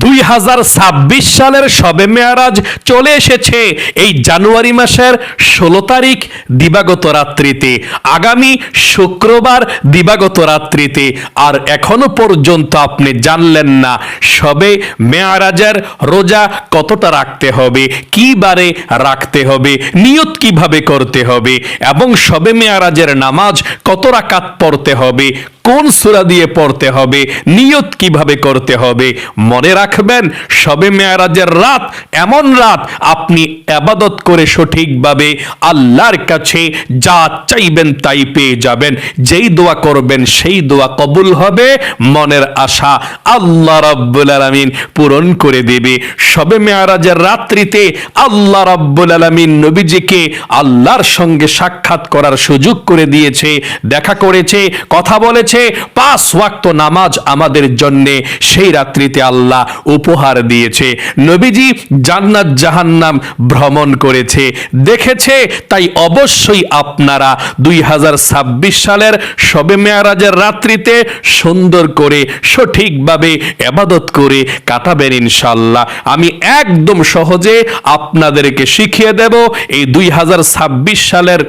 দুই হাজার ছাব্বিশ সালের সবে মেয়ারাজ চলে এসেছে। এই জানুয়ারি মাসের ষোলো তারিখ দিবাগত রাত্রিতে। আগামী শুক্রবার দিবাগত রাত্রিতে। আর এখনও পর্যন্ত আপনি জানলেন না সবে মেয়ারাজের রোজা কতটা রাখতে হবে, কি বারে রাখতে হবে, নিয়ত কীভাবে করতে হবে, এবং সবে মেয়ারাজের নামাজ কত রাকাত পড়তে হবে কোন সূরা দিয়ে পড়তে হবে? নিয়ত কীভাবে করতে হবে? মনে রাখবেন, সবে মেয়ারাজের রাত এমন রাত আপনি আবাদত করে সঠিকভাবে আল্লাহর কাছে যা চাইবেন তাই পেয়ে যাবেন। যেই দোয়া করবেন, সেই দোয়া কবুল হবে। মনের আশা আল্লাহ রাব্বুল আলামিন পূরণ করে দেবে। সবে মেয়ারাজের রাত্রিতে আল্লাহ রাব্বুল আলামিন নবীজিকে আল্লাহর সঙ্গে সাক্ষাৎ করার সুযোগ করে দিয়েছে, দেখা করেছে, কথা বলেছে পাঁচ ওয়াক্ত নামাজ আমাদের জন্য সেই রাত্রিতে আল্লাহ উপহার দিয়েছে। নবীজি জান্নাত জাহান্নাম ভ্রমণ করেছে, দেখেছে, তাই অবশ্যই আপনারা দুই হাজার ছাব্বিশ সালের সবে মেয়ারাজের রাত্রিতে সুন্দর করে, সঠিকভাবে এবাদত করে কাটাবেন ইনশাল্লাহ আমি একদম সহজে আপনাদেরকে শিখিয়ে দেব, এই দুই হাজার ছাব্বিশ সালের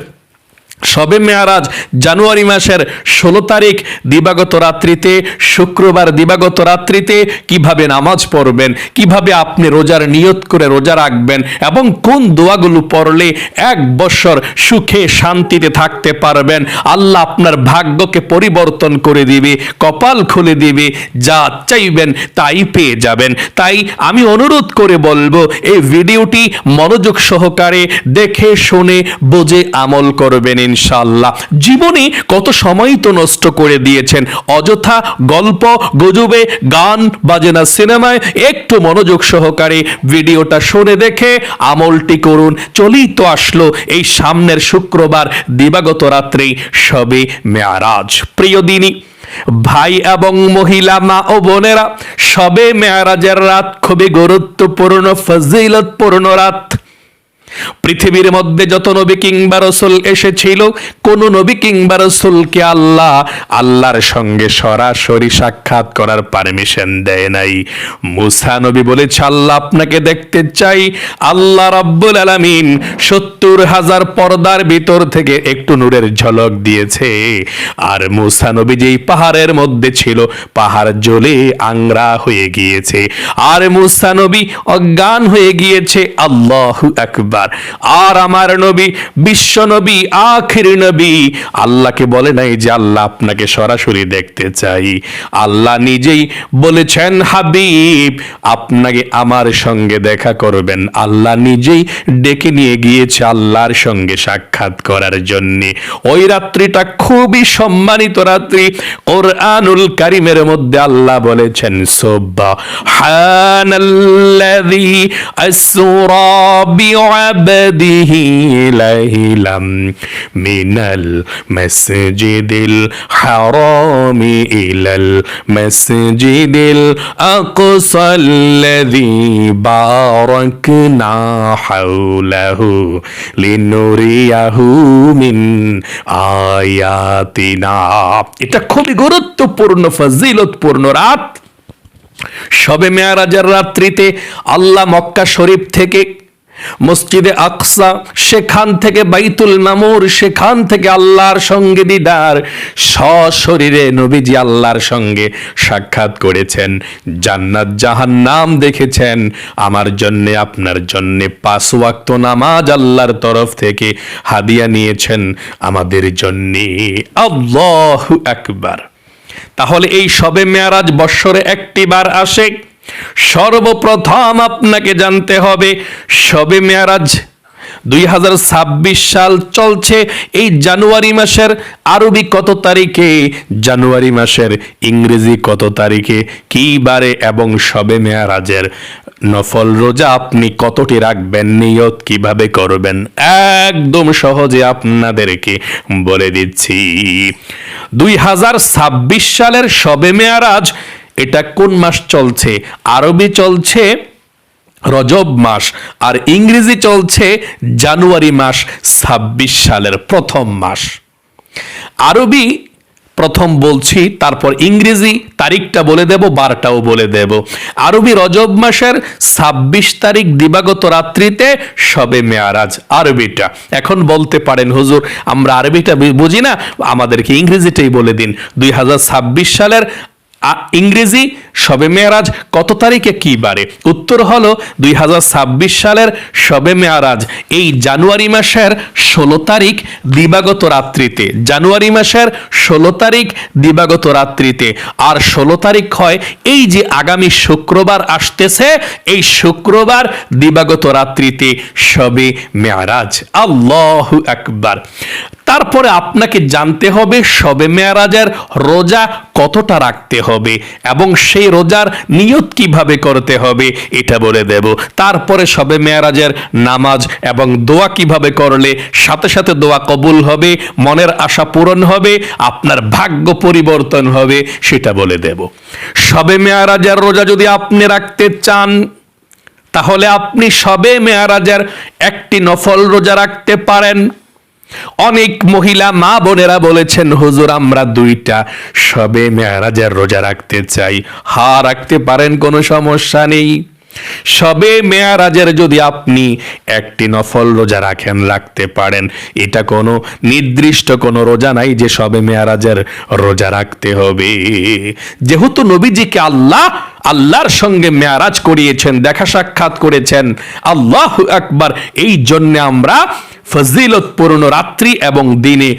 সবে মেয়ারাজ জানুয়ারি মাসের ষোলো তারিখ দিবাগত রাত্রিতে, শুক্রবার দিবাগত রাত্রিতে কীভাবে নামাজ পড়বেন, কীভাবে আপনি রোজার নিয়ত করে রোজা রাখবেন এবং কোন দোয়াগুলো পড়লে এক বছর সুখে শান্তিতে থাকতে পারবেন, আল্লাহ আপনার ভাগ্যকে পরিবর্তন করে দিবে, কপাল খুলে দিবে, যা চাইবেন তাই পেয়ে যাবেন। তাই আমি অনুরোধ করে বলব, এই ভিডিওটি মনোযোগ সহকারে দেখে, শুনে, বুঝে আমল করবেন ইনশাল্লাহ জীবনে কত সময় তো নষ্ট করে দিয়েছেন। অযথা গল্প, গজুবে, গান, বাজেনা, সিনেমায় একটু মনোযোগ সহকারে ভিডিওটা শুনে দেখে আমলটি করুন। চলেই তো আসলো এই সামনের শুক্রবার, দিবাগত রাত্রে, সবে মেয়ারাজ। প্রিয় দিনী, ভাই এবং মহিলা, মা ও বোনেরা, সবে মেয়ারাজের রাত খুবই গুরুত্বপূর্ণ, ফজিলতপূর্ণ রাত। পৃথিবীর মধ্যে যত নবী কিংবা রসুল এসেছিল, কোন নবী কিংবা রসুলকে আল্লাহ আল্লাহর সঙ্গে সরাসরি সাক্ষাৎ করার পারমিশন দেয় নাই। মুসা নবী বলেছে, আল্লাহ আপনাকে দেখতে চাই। আল্লাহ রাব্বুল আলামিন সত্তর হাজার পর্দার ভিতর থেকে একটু নূরের ঝলক দিয়েছে। আর মুসা নবী যেই পাহাড়ের মধ্যে ছিল, পাহাড় জ্বলে আংরা হয়ে গিয়েছে। আর মুসা নবী অজ্ঞান হয়ে গিয়েছে। আল্লাহু আকবার। আর আমার নবী, বিশ্ব নবী, আখির নবী। আল্লাহকে বলে নাই যে আল্লাহ আপনাকে সরাসরি দেখতে চাই। আল্লাহ নিজেই বলেছেন, হাবিব, আপনাকে আমার সঙ্গে দেখা করবেন। আল্লাহ নিজেই ডেকে নিয়ে গিয়েছে আল্লাহর সঙ্গে সাক্ষাৎ করার জন্য। ওই রাত্রিটা খুবই সম্মানিত রাত্রি। ওর কোরআনুল কারিমের মধ্যে আল্লাহ বলেছেন, সুবহানাল্লাযী আসরা বিআবদিহি লাইলাম মিনাল মাসজিদিল হারামি ইলাল মাসজিদিল আকসাল্লাযী বারাকনা হাওলাহু লিনুরিয়াহু মিন আয়াতিনা এটা খুবই গুরুত্বপূর্ণ, ফজিলতপূর্ণ রাত। সবে মেয়ারাজের রাত্রিতে আল্লাহ মক্কা শরীফ থেকে মসজিদে আকসা, সেখান থেকে বাইতুল মামুর, সেখান থেকে আল্লাহর সঙ্গে দিদার, সশরীরে নবীজি আল্লাহর সঙ্গে সাক্ষাৎ করেছেন, জান্নাত জাহান্নাম দেখেছেন, আমার জন্য, আপনার জন্য পাঁচ ওয়াক্ত নামাজ আল্লাহর তরফ থেকে হাদিয়া নিয়েছেন, আমাদের জন্যে। আল্লাহু আকবার। তাহলে এই সবে মেয়ারাজ বৎসরে একটিবার আসে। সর্বপ্রথম আপনাকে জানতে হবে, সবে মেয়ারাজ দুই হাজার ছাব্বিশ সাল চলছে এই জানুয়ারি মাসের আরবি কত তারিখে? জানুয়ারি মাসের ইংরেজি কত তারিখে? কি বারে এবং সবে মেয়ারাজের নফল রোজা আপনি কতটি রাখবেন, নিয়ত কীভাবে করবেন? একদম সহজে আপনাদেরকে বলে দিচ্ছি। দুই হাজার ছাব্বিশ সালের সবে মেয়ারাজ এটা কোন মাস চলছে? আরবি চলছে রজব মাস আর ইংরেজি চলছে জানুয়ারি মাস ছাব্বিশ সালের প্রথম মাস। আরবি প্রথম বলছি, তারপর ইংরেজি তারিখটা বলে দেব, বারটাও বলে দেব। আরবি রজব মাসের ছাব্বিশ তারিখ দিবাগত রাত্রিতে সবে মেয়ারাজ, আরবিটা। এখন বলতে পারেন, হুজুর, আমরা আরবিটা বুঝি না? আমাদেরকে ইংরেজিটাই বলে দিন। দুই হাজার ছাব্বিশ সালের ইংরেজি, শবে মেয়ারাজ কত তারিখে কি বারে? উত্তর হলো দুই হাজার ছাব্বিশ সালের শবে মেয়ারাজ। এই জানুয়ারি মাসের ষোলো তারিখ দিবাগত রাত্রিতে। জানুয়ারি মাসের ষোলো তারিখ দিবাগত রাত্রিতে। আর ষোলো তারিখ হয় এই যে আগামী শুক্রবার আসতেছে, এই শুক্রবার দিবাগত রাত্রিতে শবে মেয়ারাজ। আল্লাহ আকবার। তারপরে আপনাকে জানতে হবে শবে মেয়ারাজের রোজা কতটা রাখতে হবে এবং সেই রোজার নিয়ত কীভাবে করতে হবে, এটা বলে দেব। তারপরে শবে মেয়ারাজের নামাজ এবং দোয়া কীভাবে করলে সাথে সাথে দোয়া কবুল হবে, মনের আশা পূরণ হবে, আপনার ভাগ্য পরিবর্তন হবে, সেটা বলে দেব। শবে মেয়ারাজের রোজা যদি আপনি রাখতে চান, তাহলে আপনি সবে মেয়ারাজের একটি নফল রোজা রাখতে পারেন। অনেক মহিলা মা বোনেরা বলেছেন, হুজুর, আমরা দুইটা সবে মেয়ারাজের রোজা রাখতে চাই। হা, রাখতে পারেন, কোনো সমস্যা নেই। সবে মেয়ারাজের যদি আপনি একটি নফল রোজা রাখেন, রাখতে পারেন। এটা কোনো নির্দিষ্ট কোনো রোজা নাই যে সবে মেয়ারাজের রোজা রাখতে হবে। যেহেতু নবীজিকে আল্লাহ, আল্লাহর সঙ্গে মেয়ারাজ করিয়েছেন, দেখা সাক্ষাৎ করেছেন, আল্লাহ আকবার, এই জন্য আমরা ফজিলতপূর্ণ রাত্রি এবং দিনে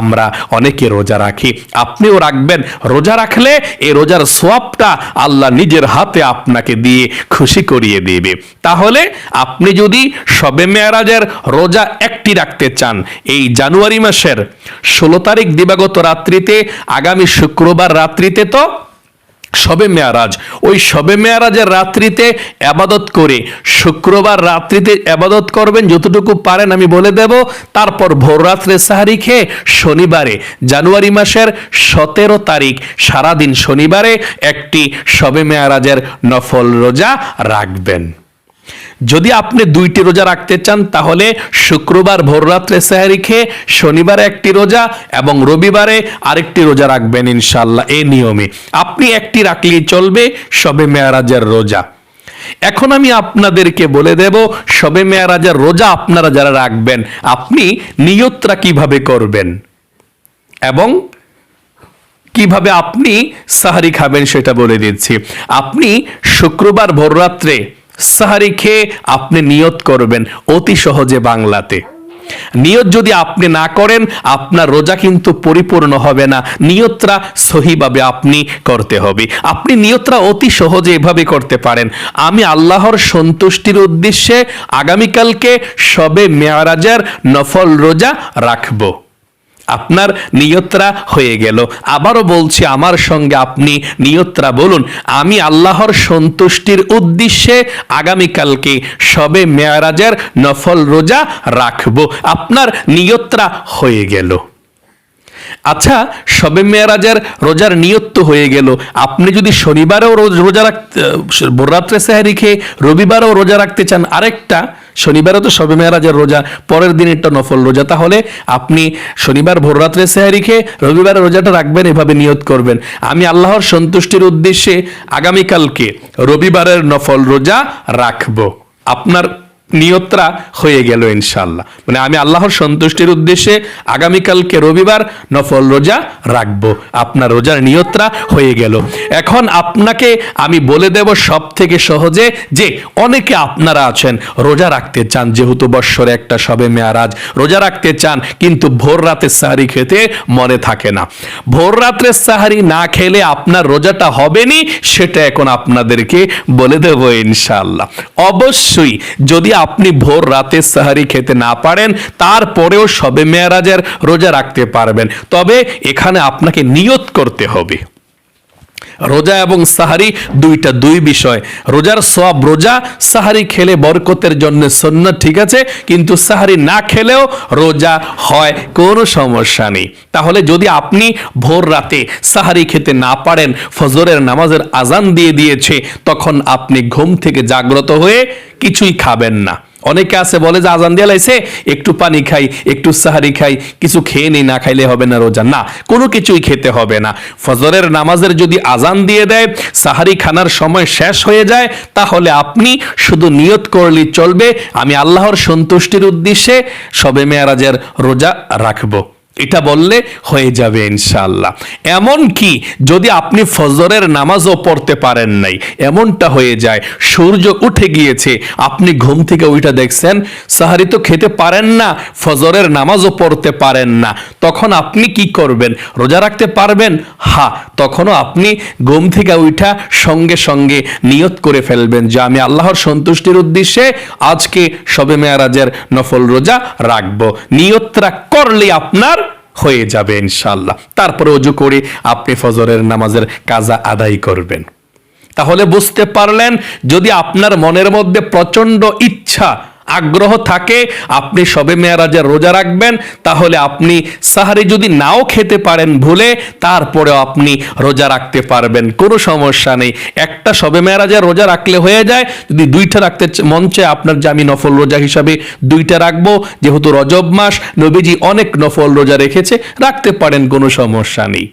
আমরা অনেকে রোজা রাখি। আপনিও রাখবেন। রোজা রাখলে এই রোজার সোয়াবটা আল্লাহ নিজের হাতে আপনাকে দিয়ে খুশি করিয়ে দেবে। তাহলে আপনি যদি সবে মেয়ারাজের রোজা একটি রাখতে চান, এই জানুয়ারি মাসের ষোলো তারিখ দিবাগত রাত্রিতে, আগামী শুক্রবার রাত্রিতে তো শবে মেয়ারাজ। ওই শবে মেয়ারাজের রাত্রিতে আবাদত করে, শুক্রবার রাত্রিতে আবাদত করবেন যতটুকু পারেন আমি বলে দেব, তারপর ভোর রাত্রে সাহারি খেয়ে শনিবারে, জানুয়ারি মাসের সতেরো তারিখ, সারাদিন শনিবারে একটি শবে মেয়ারাজের নফল রোজা রাখবেন। যদি আপনি দুইটি রোজা রাখতে চান, তাহলে শুক্রবার ভোররাত্রে সেহারি খেয়ে শনিবারে একটি রোজা এবং রবিবারে আরেকটি রোজা রাখবেন ইনশাল্লাহ এই নিয়মে। আপনি একটি রাখলেই চলবে, সবে মেয়ারাজের রোজা। এখন আমি আপনাদেরকে বলে দেব, সবে মেয়ারাজের রোজা আপনারা যারা রাখবেন, আপনি নিয়তরা কীভাবে করবেন? এবং কীভাবে আপনি সাহারি খাবেন সেটা বলে দিচ্ছি। আপনি শুক্রবার ভোররাত্রে সাহারি খেয়ে আপনি নিয়ত করবেন অতি সহজে বাংলাতে। নিয়ত যদি আপনি না করেন, আপনার রোজা কিন্তু পরিপূর্ণ হবে না। নিয়তরা সহিভাবে আপনি করতে হবে। আপনি নিয়তরা অতি সহজে এভাবে করতে পারেন। আমি আল্লাহর সন্তুষ্টির উদ্দেশ্যে আগামীকালকে সবে মেয়ারাজের নফল রোজা রাখব। আপনার নিয়ত্রা হয়ে গেল। আবারও বলছি, আমার সঙ্গে আপনি নিয়ত্রা বলুন। আমি আল্লাহর সন্তুষ্টির উদ্দেশ্যে আগামীকালকে সবে মেয়ারাজের নফল রোজা রাখব। আপনার নিয়ত্রা হয়ে গেল। আচ্ছা সবে মেয়ারাজের রোজার নিয়ত তো হয়ে গেল। আপনি যদি শনিবারেও রোজ রোজা রাখতে ভোররাত্রে সেহারি খেয়ে রবিবারেও রোজা রাখতে চান, আরেকটা শনিবারও তো সবে মেয়ারাজের রোজা, পরের দিন একটা নফল রোজা। তাহলে আপনি শনিবার ভোররাত্রে সেহারি খেয়ে রবিবার রোজাটা রাখবেন, এভাবে নিয়ত করবেন। আমি আল্লাহর সন্তুষ্টির উদ্দেশ্যে আগামীকালকে রবিবারের নফল রোজা রাখব। আপনার নিয়ত্রা হয়ে গেল ইনশাল্লাহ মানে আমি আল্লাহর সন্তুষ্টির উদ্দেশ্যে আগামীকালকে রবিবার নফল রোজা রাখব। আপনার রোজার নিয়ত্রা হয়ে গেল। এখন আপনাকে আমি বলে দেব সব থেকে সহজে যে অনেকে আপনারা আছেন, রোজা রাখতে চান, যেহেতু বৎসরে একটা সবে মেয়ারাজ, রোজা রাখতে চান, কিন্তু ভোর রাতে সাহারি খেতে মনে থাকে না। ভোর রাত্রে সাহারি না খেলে আপনার রোজাটা হবেনি, সেটা এখন আপনাদেরকে বলে দেব ইনশাল্লাহ অবশ্যই যদি আপনি ভোর রাতে সাহারি খেতে না পারেন, তারপরেও সবে মেয়ারাজের রোজা রাখতে পারবেন। তবে এখানে আপনাকে নিয়ত করতে হবে। রোজা এবং সাহারি দুইটা দুই বিষয়। রোজার সব রোজা, সাহারি খেলে বরকতের জন্য সন্ন্য ঠিক আছে, কিন্তু সাহারি না খেলেও রোজা হয়, কোনো সমস্যা নেই। তাহলে যদি আপনি ভোর রাতে সাহারি খেতে না পারেন, ফজরের নামাজের আজান দিয়ে দিয়েছে, তখন আপনি ঘুম থেকে জাগ্রত হয়ে কিছুই খাবেন না। অনেকে আছে বলে যে আজান দিয়ে লাইছে, একটু পানি খাই, একটু সাহারি খাই, কিছু খেয়ে নেই, না খাইলে হবে না রোজা। না, কোনো কিছুই খেতে হবে না। ফজরের নামাজের যদি আজান দিয়ে দেয়, সাহারি খানার সময় শেষ হয়ে যায়, তাহলে আপনি শুধু নিয়ত করলেই চলবে। আমি আল্লাহর সন্তুষ্টির উদ্দেশ্যে সবে মেয়ারাজের রোজা রাখব। এটা বললে হয়ে যাবে ইনশাআল্লাহ। এমন কি, যদি আপনি ফজরের নামাজও পড়তে পারেন নাই, এমনটা হয়ে যায়, সূর্য উঠে গিয়েছে, আপনি ঘুম থেকে ওইটা দেখছেন, সাহারি তো খেতে পারেন না, ফজরের নামাজও পড়তে পারেন না, তখন আপনি কি করবেন? রোজা রাখতে পারবেন? হা, তখনও আপনি ঘুম থেকে উঠা সঙ্গে সঙ্গে নিয়ত করে ফেলবেন যে আমি আল্লাহর সন্তুষ্টির উদ্দেশ্যে আজকে সবে মেয়ারাজের নফল রোজা রাখব। নিয়তটা করলে আপনার হয়ে যাবে ইনশাল্লাহ তারপরে অজু করে আপনি ফজরের নামাজের কাজা আদায় করবেন। তাহলে বুঝতে পারলেন, যদি আপনার মনের মধ্যে প্রচণ্ড ইচ্ছা আগ্রহ থাকে, আপনি সবে মেয়ারাজের রোজা রাখবেন, তাহলে আপনি সাহারি যদি নাও খেতে পারেন ভুলে, তারপরেও আপনি রোজা রাখতে পারবেন। কোনো সমস্যা নেই। একটা সবে মেয়ারাজের রোজা রাখলে হয়ে যায়, যদি দুইটা রাখতে মন চায়, আপনার যে আমি নফল রোজা হিসাবে দুইটা রাখব, যেহেতু রজব মাস, নবীজি অনেক নফল রোজা রেখেছে, রাখতে পারেন, কোনো সমস্যা নেই।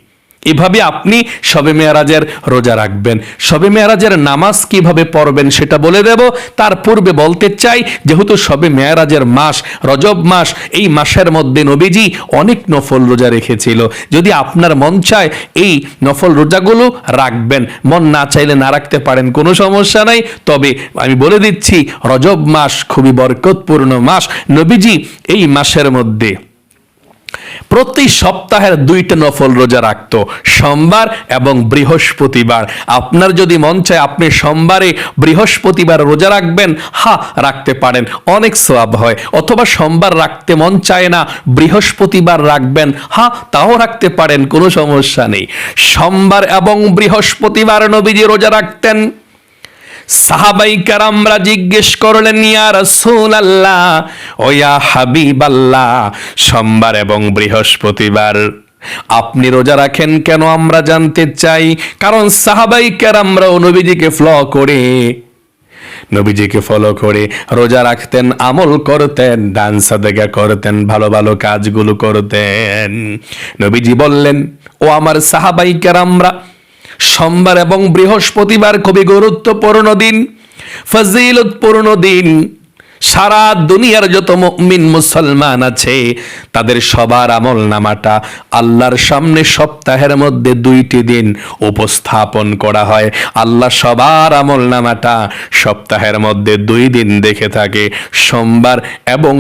এভাবে আপনি সবে মেয়ারাজের রোজা রাখবেন। সবে মেয়ারাজের নামাজ কীভাবে পড়বেন সেটা বলে দেব। তার পূর্বে বলতে চাই, যেহেতু সবে মেয়ারাজের মাস, রজব মাস, এই মাসের মধ্যে নবীজি অনেক নফল রোজা রেখেছিল। যদি আপনার মন চায়, এই নফল রোজাগুলো রাখবেন। মন না চাইলে না রাখতে পারেন, কোনো সমস্যা নাই। তবে আমি বলে দিচ্ছি, রজব মাস খুবই বরকতপূর্ণ মাস। নবীজি এই মাসের মধ্যে প্রতি সপ্তাহের দুইটা নফল রোজা রাখত, সোমবার এবং বৃহস্পতিবার। আপনার যদি মন চায় আপনি সোমবারে বৃহস্পতিবার রোজা রাখবেন, হা, রাখতে পারেন, অনেক সোয়াব হয়। অথবা সোমবার রাখতে মন চায় না, বৃহস্পতিবার রাখবেন, হা, তাও রাখতে পারেন, কোনো সমস্যা নেই। সোমবার এবং বৃহস্পতিবার নবীজি রোজা রাখতেন। সাহাবাই কারামরা জিজ্ঞেস করলেন, ইয়া রাসূল আল্লাহ ও ইয়া হাবিব আল্লাহ সোমবার এবং বৃহস্পতিবার আপনি রোজা রাখেন কেন আমরা জানতে চাই? কারণ সাহাবাই কারামরা নবীজিকে ফ্ল করে। নবীজিকে ফলো করে রোজা রাখতেন, আমল করতেন ডান্স দেখা করতেন, ভালো ভালো কাজগুলো করতেন। নবীজি বললেন, ও আমার সাহাবাই কেরামরা সোমবার এবং বৃহস্পতিবার খুবই গুরুত্বপূর্ণ দিন ফজিলতপূর্ণ দিন। সারা দুনিয়ার যত মুমিন মুসলমান আছে, তাদের সবার আমল নামাটা আল্লাহর সামনে সপ্তাহের মধ্যে দুইটি দিন উপস্থাপন করা হয়। আল্লাহ সবার আমল নামাটা সপ্তাহের মধ্যে দুই দিন দেখে থাকে, সোমবার এবং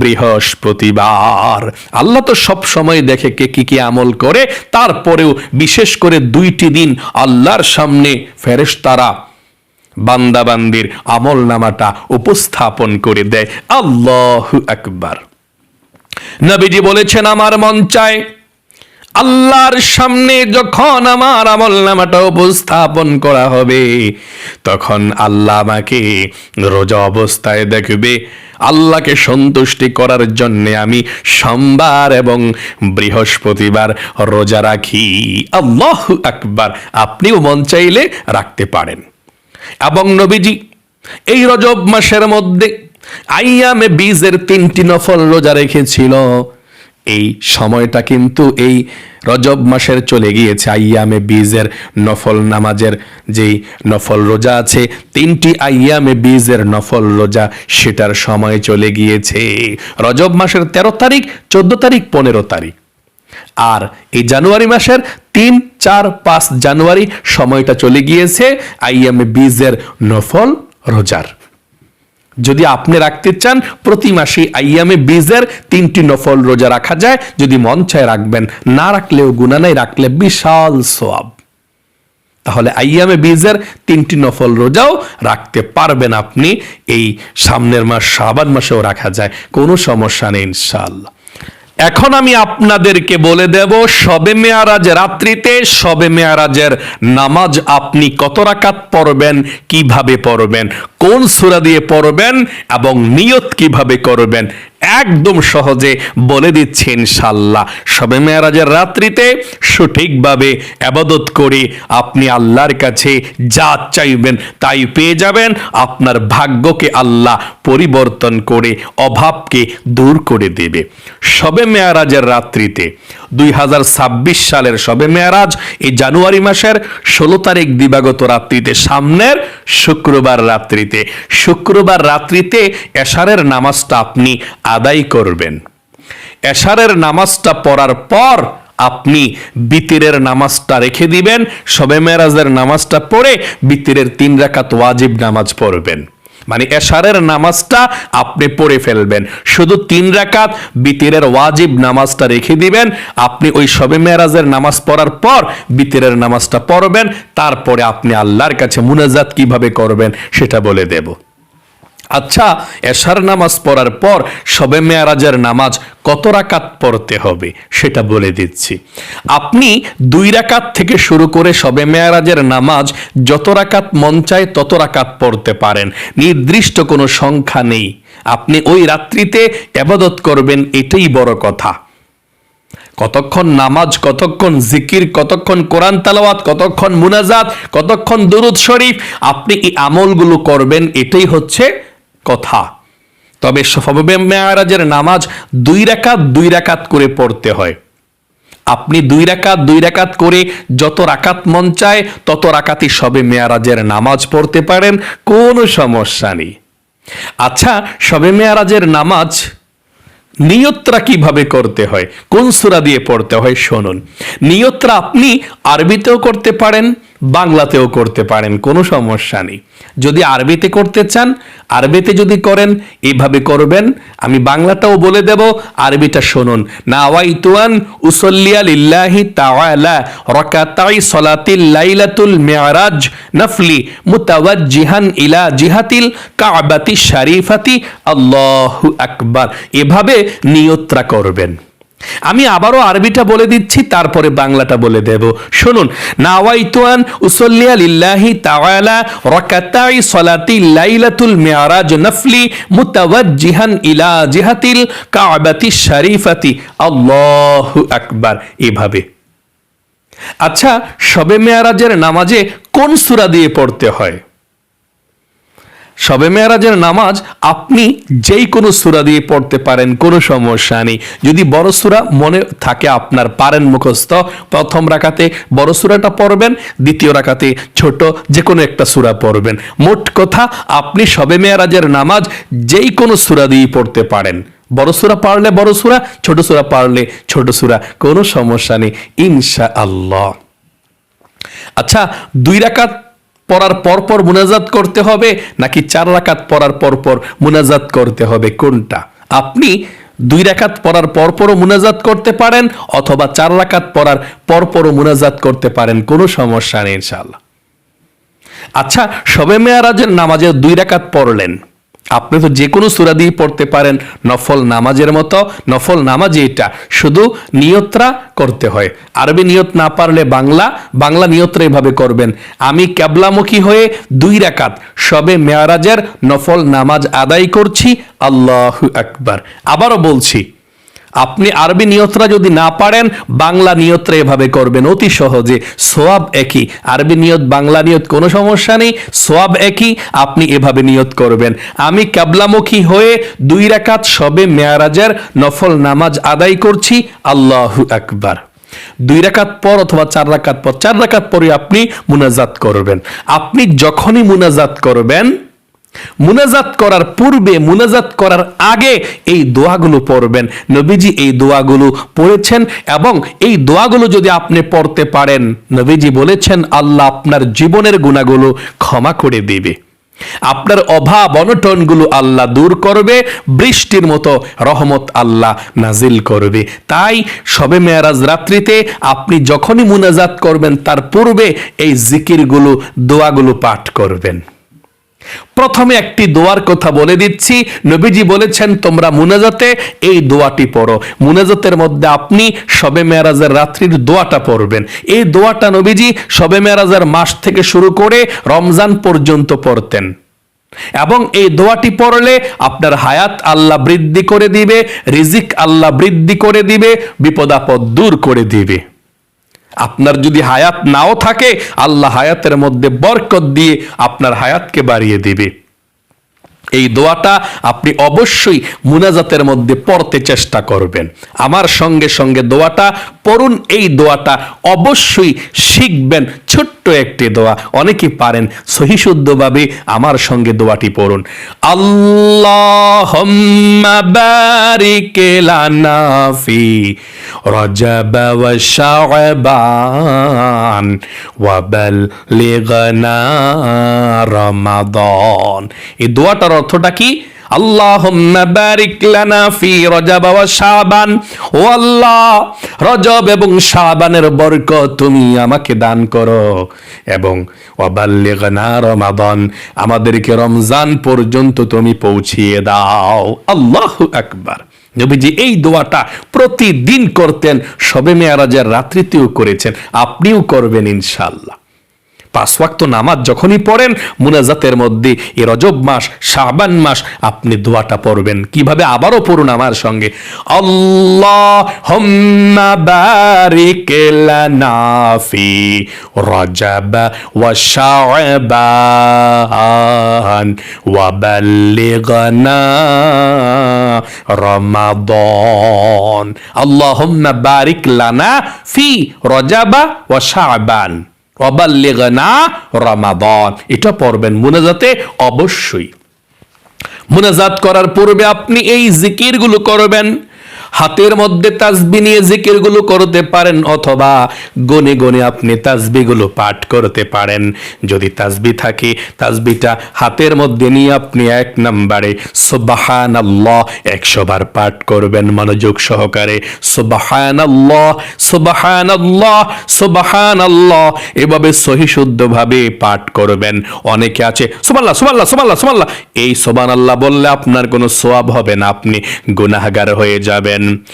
বৃহস্পতিবার। আল্লাহ তো সব সময় দেখে কে কি কি আমল করে, তারপরেও বিশেষ করে দুইটি দিন আল্লাহর সামনে ফেরেশতারা বান্দাবান্দির আমল নামাটা উপস্থাপন করে দেয়। আল্লাহ আকবার। নবীজি বলেছেন, আমার মন চায় আল্লাহর সামনে যখন আমার আমল নামাটা উপস্থাপন করা হবে, তখন আল্লাহ আমাকে রোজা অবস্থায় দেখবে। আল্লাহকে সন্তুষ্টি করার জন্যে আমি সোমবার এবং বৃহস্পতিবার রোজা রাখি। আল্লাহ আকবার। আপনিও মন চাইলে রাখতে পারেন। এবং নবীজি, এই রজব মাসের মধ্যে আইয়ামে বীজের তিনটি নফল রোজা রেখেছিল। এই সময়টা কিন্তু এই রজব মাসের চলে গিয়েছে। আইয়ামে বীজের নফল নামাজের যেই নফল রোজা আছে, তিনটি আইয়ামে বীজের নফল রোজা সেটার সময় চলে গিয়েছে। রজব মাসের তেরো তারিখ, চোদ্দ তারিখ, পনেরো তারিখ। আর এই জানুয়ারি মাসের তিন, চার, পাঁচ জানুয়ারি সময়টা চলে গিয়েছে। আইএমএ বীজের নফল রোজার। যদি আপনি রাখতে চান, প্রতি মাসে আইয়ামে বীজের তিনটি নফল রোজা রাখা যায়। যদি মন চায় রাখবেন, না রাখলেও গুণা নাই, রাখলে বিশাল সোয়াব তাহলে আইয়ামে বীজের তিনটি নফল রোজাও রাখতে পারবেন আপনি। এই সামনের মাস, শাবান মাসেও রাখা যায়। কোনো সমস্যা নেই, ইনশাআল্লাহ। এখন আমি আপনাদেরকে বলে দেব, সবে মেয়ারাজ রাত্রিতে, সবে মেয়ারাজের নামাজ আপনি কত রাকাত পড়বেন, কীভাবে পড়বেন, কোন সুরা দিয়ে পড়বেন এবং নিয়ত কীভাবে করবেন একদম সহজে বলে দিচ্ছি ইনশাল্লাহ সবে মেয়ারাজের রাত্রিতে সঠিকভাবে আবাদত করে আপনি আল্লাহর কাছে যা চাইবেন তাই পেয়ে যাবেন। আপনার ভাগ্যকে আল্লাহ পরিবর্তন করে, অভাবকে দূর করে দেবে। সবে মেয়ারাজের রাত্রিতে দুই হাজার ছাব্বিশ সালের সবে মেয়ারাজ, এই জানুয়ারি মাসের ষোলো তারিখ দিবাগত রাত্রিতে, সামনের শুক্রবার রাত্রিতে। শুক্রবার রাত্রিতে এশারের নামাজটা আপনি আদায় করবেন। এশারের নামাজটা পড়ার পর আপনি বিতিরের নামাজটা রেখে দিবেন, সবে মেরাজের নামাজটা পড়ে বিতিরের তিন রাকাত ওয়াজিব নামাজ পড়বেন। মানে এশারের নামাজটা আপনি পড়ে ফেলবেন। শুধু তিন রাকাত বিতিরের ওয়াজিব নামাজটা রেখে দিবেন, আপনি ওই সবে মেরাজের নামাজ পড়ার পর বিতিরের নামাজটা পড়বেন, তারপরে আপনি আল্লাহর কাছে মুনাজাত কীভাবে করবেন সেটা বলে দেব। আচ্ছা এশার নামাজ পড়ার পর সবে মেয়ারাজের নামাজ কত রাকাত পড়তে হবে সেটা বলে দিচ্ছি। আপনি দুই রাকাত থেকে শুরু করে সবে মেয়ারাজের নামাজ যত রাকাত মন চায় তত রাকাত পড়তে পারেন। নির্দিষ্ট কোনো সংখ্যা নেই। আপনি ওই রাত্রিতে এবাদত করবেন, এটাই বড় কথা। কতক্ষণ নামাজ, কতক্ষণ জিকির, কতক্ষণ কোরআন তালাওয়াত, কতক্ষণ মুনাজাত, কতক্ষণ দুরুদ শরীফ, আপনি এই আমলগুলো করবেন, এটাই হচ্ছে কথা। তবে সফবে মেয়ারাজের নামাজ দুই রাকাত দুই রাকাত করে পড়তে হয়। আপনি দুই রাকাত দুই রাকাত করে যত রাকাত মন চায়, তত রাকাতই সবে মেয়ারাজের নামাজ পড়তে পারেন, কোনো সমস্যা নেই। আচ্ছা সবে মেয়ারাজের নামাজ নিয়ত্রা কীভাবে করতে হয়? কোন সুরা দিয়ে পড়তে হয়? শুনুন। নিয়ত্রা আপনি আরবিতেও করতে পারেন বাংলাতেও করতে পারেন, কোনো সমস্যা নেই। যদি আরবিতে করতে চান, আরবিতে যদি করেন এইভাবে করবেন। আমি বাংলাটাও বলে দেব, আরবিটা শুনুন। সলাতিল নফলি ইলা জিহাতিল কাবাতি শরীফাতি। আল্লাহু আকবার। এভাবে নিয়ত্রা করবেন। আমি আবারও আরবিটা বলে দিচ্ছি, তারপরে বাংলাটা বলে দেব। শুনুন, নাওয়াইতুয়ান উসল্লিয়া লিল্লাহি তাআলা রাকাতাই সলাতি লাইলাতুল মিরাজ নফলি মুতাওয়াজ্জিহান ইলা জিহাতিল কাবাতি শরীফাতি। আল্লাহু আকবার, এভাবে। আচ্ছা শবে মেয়ারাজের নামাজে কোন সূরা দিয়ে পড়তে হয়? শবে মেয়ারাজের নামাজ আপনি যেই কোনো সুরা দিয়ে পড়তে পারেন, কোনো সমস্যা নেই। যদি বড় সুরা মনে থাকে আপনার, পারেন মুখস্থ। প্রথম রাখাতে বড় সুরাটা পড়বেন, দ্বিতীয় রাখাতে ছোট যে কোনো একটা সুরা পড়বেন। মোট কথা, আপনি শবে মেয়ারাজের নামাজ যেই কোনো সুরা দিয়ে পড়তে পারেন। বড় সুরা পারলে বড় সুরা, ছোট সুরা পারলে ছোট সুরা, কোনো সমস্যা নেই ইনশা আল্লাহ আচ্ছা দুই রাকাত পড়ার পরপর মুনাজাত করতে হবে, নাকি চার রাকাত পড়ার পরপর মুনাজাত করতে হবে? কোনটা? আপনি দুই রাকাত পড়ার পরপরও মুনাজাত করতে পারেন, অথবা চার রাকাত পড়ার পরপরও মুনাজাত করতে পারেন, কোনো সমস্যা নেই ইনশাল্লাহ আচ্ছা সবে মেয়ারাজের নামাজের দুই রাকাত পড়লেন। আপনি তো যে কোনো সুরা দিয়ে পড়তে পারেন, নফল নামাজের মতো, নফল নামাজ এটা। শুধু নিয়তরা করতে হয়। আরবি নিয়ত না পারলে বাংলা বাংলা নিয়তরা এভাবে করবেন। আমি ক্যাবলামুখী হয়ে দুই রাকাত, সবে মেয়ারাজের নফল নামাজ আদায় করছি, আল্লাহ আকবার। আবারও বলছি আপনি আরবি নিয়তরা যদি না পারেন, বাংলা নিয়তরা এভাবে করবেন। অতি সহজে। সোয়াব একই। আরবি নিয়ত, বাংলা নিয়ত কোনো সমস্যা নেই। সোয়াব একই, আপনি এভাবে নিয়ত করবেন। আমি কাবলামুখী হয়ে দুই রাকাত সবে মেয়ারাজের নফল নামাজ আদায় করছি। আল্লাহু আকবার। দুই রাকাত পর অথবা চার রাকাত পর, চার রাকাত পরে আপনি মুনাজাত করবেন। আপনি যখনই মুনাজাত করবেন মুনাজাত করার পূর্বে, মুনাজাত করার আগে এই দোয়াগুলো পড়বেন। নবীজি এই দোয়াগুলো পড়েছেন এবং এই দোয়াগুলো যদি আপনি পড়তে পারেন, নবীজি বলেছেন, আল্লাহ আপনার জীবনের গুণাগুলো ক্ষমা করে দেবে। আপনার অভাব, অনটনগুলো আল্লাহ দূর করবে, বৃষ্টির মতো রহমত আল্লাহ নাজিল করবে। তাই সবে মেয়ারাজ রাত্রিতে আপনি যখনই মুনাজাত করবেন, তার পূর্বে এই জিকিরগুলো, দোয়াগুলো পাঠ করবেন। প্রথমে একটি দোয়ার কথা বলে দিচ্ছি। নবীজি বলেছেন, তোমরা মুনাজাতে এই দোয়াটি পড়ো। মুনাজাতের মধ্যে আপনি সবে মেয়ারাজের রাত্রির দোয়াটা পড়বেন। এই দোয়াটা নবীজি সবে মেয়ারাজের মাস থেকে শুরু করে রমজান পর্যন্ত পড়তেন। এবং এই দোয়াটি পড়লে আপনার হায়াত আল্লাহ বৃদ্ধি করে দিবে, রিজিক আল্লাহ বৃদ্ধি করে দিবে, বিপদ আপদ দূর করে দিবে। আপনার যদি হায়াত নাও থাকে, আল্লাহ হায়াতের মধ্যে বরকত দিয়ে আপনার হায়াতকে বাড়িয়ে দেবে। এই দোয়াটা আপনি অবশ্যই মুনাজাতের মধ্যে পড়তে চেষ্টা করবেন। আমার সঙ্গে সঙ্গে দোয়াটা পড়ুন এই দোয়াটা। অবশ্যই শিখবেন ছোট্ট একটি দোয়া। অনেকে পারেন সহিশুদ্ধভাবে আমার সঙ্গে দোয়াটি পড়ুন। আল্লাহ বারিক লানা ফি রজব শাবান এই দোয়াটার অর্থটা কি? আল্লাহুম্মা বারিক লানা ফি রজব ওয়া শাবান। ও আল্লাহ, রজব এবং শাবানের বরকত তুমি আমাকে দান করো। এবং ওয়াবাল্লিগনা রমাদান, আমাদেরকে রমজান পর্যন্ত তুমি পৌঁছিয়ে দাও। আল্লাহু আকবার। নবীজি এই দোয়াটা প্রতিদিন করতেন সবে মেয়ারাজের রাত্রিতেও করেছেন, আপনিও করবেন ইনশাল্লাহ পাঁচ ওয়াক্ত নামাজ যখনই পড়েন, মুনাজাতের মধ্যে এ রজব মাস, শাবান মাস, আপনি দোয়াটা পড়বেন। কীভাবে? আবারও পড়ুন আমার সঙ্গে। আল্লাহ হুম্মা বারিক লানা ফি রজব বারিক লানা ফি রজাবা ওয়া শাবান। অবাল্লেগনা রমাদন। এটা পড়বেন মুনাজাতে অবশ্যই। মুনাজাত করার পূর্বে আপনি এই জিকিরগুলো করবেন। হাতের মধ্যে তাজবি নিয়ে জিকিরগুলো করতে পারেন অথবা গনে গনে আপনি তাসবিগুলো পাঠ করতে পারেন। যদি তাজবি থাকে, তাজবিটা হাতের মধ্যে নিয়ে আপনি এক নম্বরে সুবাহান আল্লাহ একশো বার পাঠ করবেন মনোযোগ সহকারে। সুবাহান আল্লাহ সুবাহান আল্লাহ সুবাহান আল্লাহ এভাবে সহি শুদ্ধভাবে পাঠ করবেন। অনেকে আছে সুবাল্লাহ সুবাল্লাহ সুবাল্লাহ সুবাল্লাহ এই সোবান আল্লাহ বললে আপনার কোনো সোয়াব হবে না, আপনি গুনাহগার হয়ে যাবেন। Biden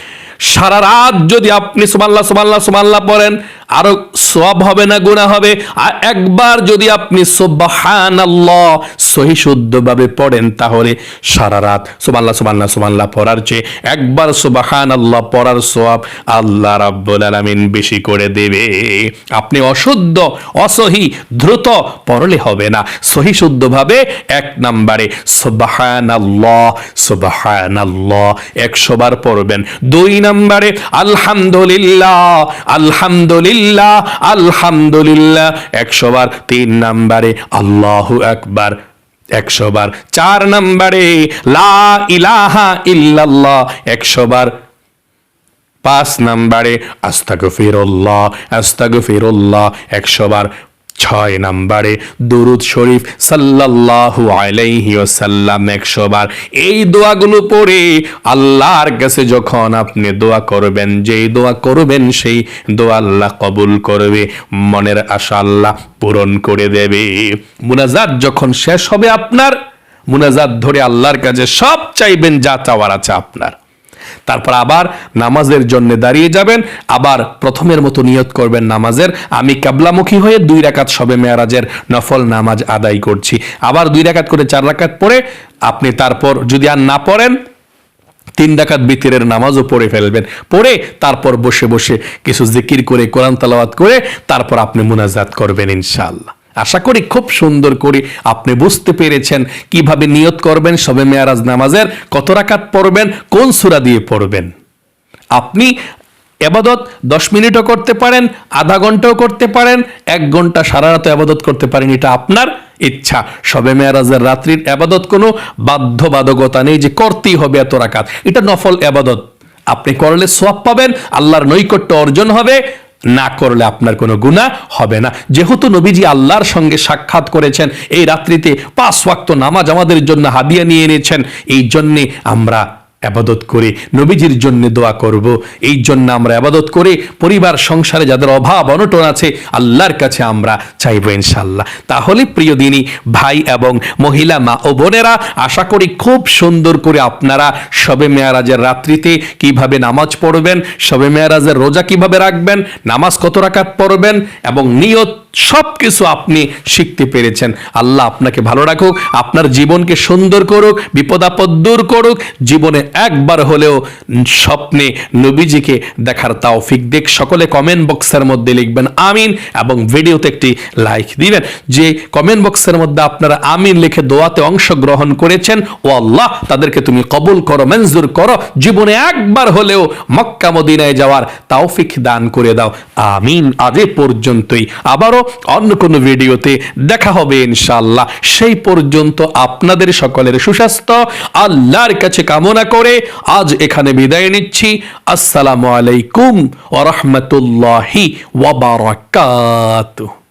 সারা রাত যদি আপনি সুমাল্লাহ সুমাল্লাহ সুমাল্লাহ পড়েন, আরও সব হবে না গুণা হবে। আর একবার যদি আপনি সুবাহান আল্লাহ সহি শুদ্ধভাবে পড়েন, তাহলে সারা রাত সুমাল্লাহ সুমাল্লাহ সুমাল্লাহ পড়ার চেয়ে একবার সুবাহান আল্লাহ পড়ার সোয়াব আল্লাহ রাব্বুল আলামিন বেশি করে দেবে। আপনি অশুদ্ধ, অসহি, দ্রুত পড়লে হবে না। সহি শুদ্ধভাবে এক নম্বরে সুবাহান আল্লাহ সুবাহান আল্লাহ একশো বার পড়বেন। দুই নম্বরে আলহামদুলিল্লাহ আলহামদুলিল্লাহ আলহামদুলিল্লাহ। একশো বার তিন নম্বরে, আল্লাহু আকবার। একশো বার চার নম্বরে, লা ইলাহা ইল্লাল্লাহ। একশো বার পাঁচ নম্বরে, আস্তাগফিরুল্লাহ আস্তাগফিরুল্লাহ। একশো বার ছয় নম্বরে দুরুদ শরীফ সাল্লাল্লাহু আলাইহি ওয়াসাল্লাম একশো বার। এই দোয়াগুলো পড়ে আল্লাহর কাছে যখন আপনি দোয়া করবেন, যেই দোয়া করবেন সেই দোয়া আল্লাহ কবুল করবে, মনের আশা আল্লাহ পূরণ করে দেবে। মুনাজাত যখন শেষ হবে আপনার, মুনাজাত ধরে আল্লাহর কাছে সব চাইবেন, যা চাওয়ার আছে আপনার। তারপর আবার নামাজের জন্য দাঁড়িয়ে যাবেন, আবার প্রথমের মতো নিয়ত করবেন নামাজের। আমি কাবলামুখী হয়ে দুই রাকাত সবে মেয়ারাজের নফল নামাজ আদায় করছি। আবার দুই রাকাত করে চার রাকাত পড়ে আপনি তারপর যদি আর না পড়েন, তিন ডাকাত বিতিরের নামাজও পড়ে ফেলবেন। পড়ে তারপর বসে বসে কিছু জিকির করে, কোরআন তালাওয়াত করে তারপর আপনি মুনাজাত করবেন ইনশাআল্লাহ। আশা করি খুব সুন্দর করে আপনি বুঝতে পেরেছেন কীভাবে নিয়ত করবেন, সবে মেয়ারাজ নামাজের কত রাকাত পড়বেন, কোন সূরা দিয়ে পড়বেন। আপনি এবাদত দশ মিনিটও করতে পারেন, আধা ঘন্টাও করতে পারেন, এক ঘণ্টা সারা রাত আবাদত করতে পারেন, এটা আপনার ইচ্ছা। সবে মেয়ারাজের রাত্রির আবাদত কোনো বাধ্যবাধকতা নেই যে করতেই হবে এত রাকাত। এটা নফল আবাদত আপনি করলে সোয়াব পাবেন, আল্লাহর নৈকট্য অর্জন হবে না করলে আপনার কোনো গুণা হবে না। যেহেতু নবীজি আল্লাহর সঙ্গে সাক্ষাৎ করেছেন, এই রাত্রিতে পাঁচ ওয়াক্ত নামাজ আমাদের জন্য হাদিয়া নিয়ে এনেছেন, এই জন্যে আমরা আবাদত করে নবীজির জন্য দোয়া করব। এই জন্য আমরা আবাদত করে পরিবার, সংসারে যাদের অভাব, অনটন আছে, আল্লাহর কাছে আমরা চাইব ইনশাল্লাহ তাহলে প্রিয় দিনী, ভাই এবং মহিলা, মা ও বোনেরা, আশা করি খুব সুন্দর করে আপনারা সবে মেয়ারাজের রাত্রিতে কীভাবে নামাজ পড়বেন সবে মেয়ারাজের রোজা কীভাবে রাখবেন, নামাজ কত রাকাত পড়বেন এবং নিয়ত সব কিছু আপনি শিখতে পেরেছেন। আল্লাহ আপনাকে ভালো রাখুক, আপনার জীবনকে সুন্দর করুক বিপদ আপদ দূর করুক, জীবনে একবার হলেও স্বপ্নে নবীজিকে দেখার তৌফিক দেখ সকলে কমেন্ট বক্সের মধ্যে লিখবেন আমিন এবং ভিডিওতে একটি লাইক দিবেন। যে কমেন্ট বক্সের মধ্যে আপনারা আমিন লিখে দোয়াতে অংশগ্রহণ করেছেন, ও আল্লাহ তাদেরকে তুমি কবুল করো, মঞ্জুর করো, জীবনে একবার হলেও মক্কা মদিনায় যাওয়ার তৌফিক দান করে দাও। আমিন এ পর্যন্তই। আবারও অন্য কোনো ভিডিওতে দেখা হবে ইনশাআল্লাহ। সেই পর্যন্ত আপনাদের সকলের সুস্বাস্থ্য, আল্লাহর কাছে কামনা করে আজ এখানে বিদায় নিচ্ছি। আসসালামু আলাইকুম ওয়া রাহমাতুল্লাহি ওয়া বারাকাতুহু।